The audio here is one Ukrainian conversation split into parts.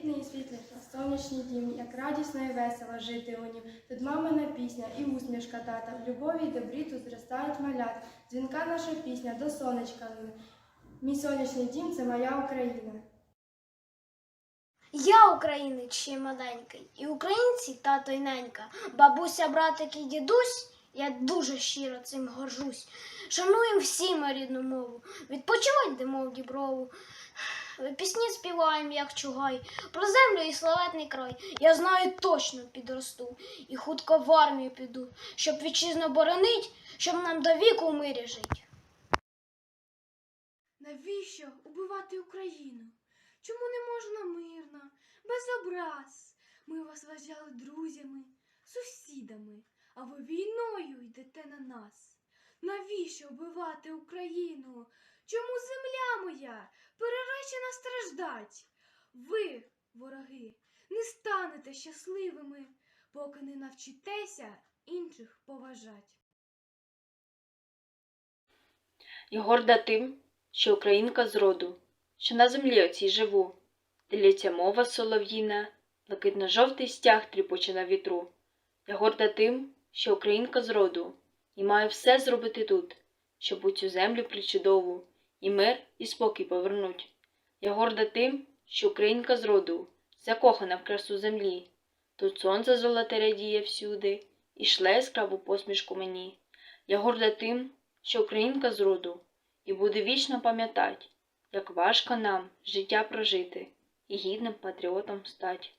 Привітний і світлий та сонячний дім, як радісно і весело жити у нім. Тут мамина пісня і усмішка тата. В любові й добрі тут зростають малята. Дзвінка наша пісня до сонечка лине. Мій сонячний дім це моя Україна. Я українець ще маленький, і українці тато й ненька, бабуся, братик і дідусь. Я дуже щиро цим горжусь. Шануємо всі ми рідну мову, відпочивать де мов діброву. Пісні співаємо, як чугай, про землю і славетний край. Я знаю, точно підросту і хутко в армію піду, щоб вітчизну боронить, щоб нам до віку мирі жить. Навіщо убивати Україну? Чому не можна мирно, без образ? Ми вас вважали друзями, сусідами, а ви війною йдете на нас. Навіщо вбивати Україну? Чому земля моя переречена страждать? Ви, вороги, не станете щасливими, поки не навчитеся інших поважать. Я горда тим, що українка з роду, що на землі оцій живу, де лється мова солов'їна, блакитно-жовтий стяг тріпоче на вітру. Я горда тим, що українка з роду, і маю все зробити тут, щоб у цю землю причудову і мир, і спокій повернуть. Я горда тим, що українка з роду, закохана в красу землі. Тут сонце золоте рядіє всюди, і шле яскраву посмішку мені. Я горда тим, що українка з роду, і буде вічно пам'ятать, як важко нам життя прожити і гідним патріотом стать.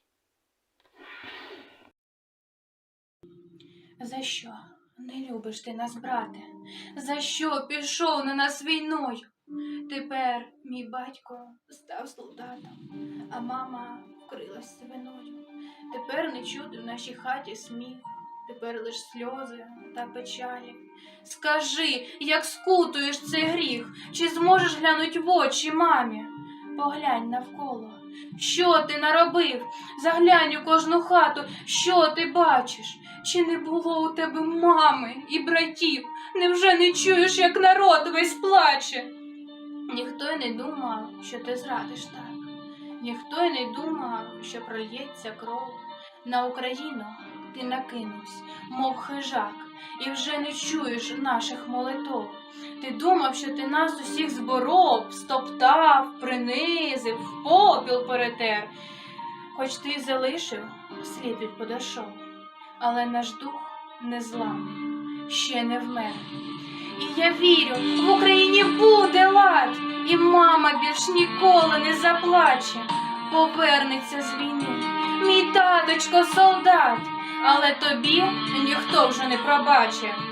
За що не любиш ти нас, брате? За що пішов на нас війною? Тепер мій батько став солдатом, а мама вкрилась виною. Тепер не чути в нашій хаті сміх, тепер лиш сльози та печалі. Скажи, як скутуєш цей гріх, чи зможеш глянуть в очі мамі? Поглянь навколо, що ти наробив? Заглянь у кожну хату, що ти бачиш? Чи не було у тебе мами і братів? Невже не чуєш, як народ весь плаче? Ніхто й не думав, що ти зрадиш так. Ніхто й не думав, що прольється кров. На Україну ти накинувся, мов хижак, і вже не чуєш наших молитов. Ти думав, що ти нас усіх зборов, стоптав, принизив, в попіл перетер. Хоч ти залишив слід від подошов, але наш дух не незламний, ще не вмер. І я вірю, в лад, і мама більш ніколи не заплаче, повернеться з війни. Мій таточко солдат, але тобі ніхто вже не пробачить.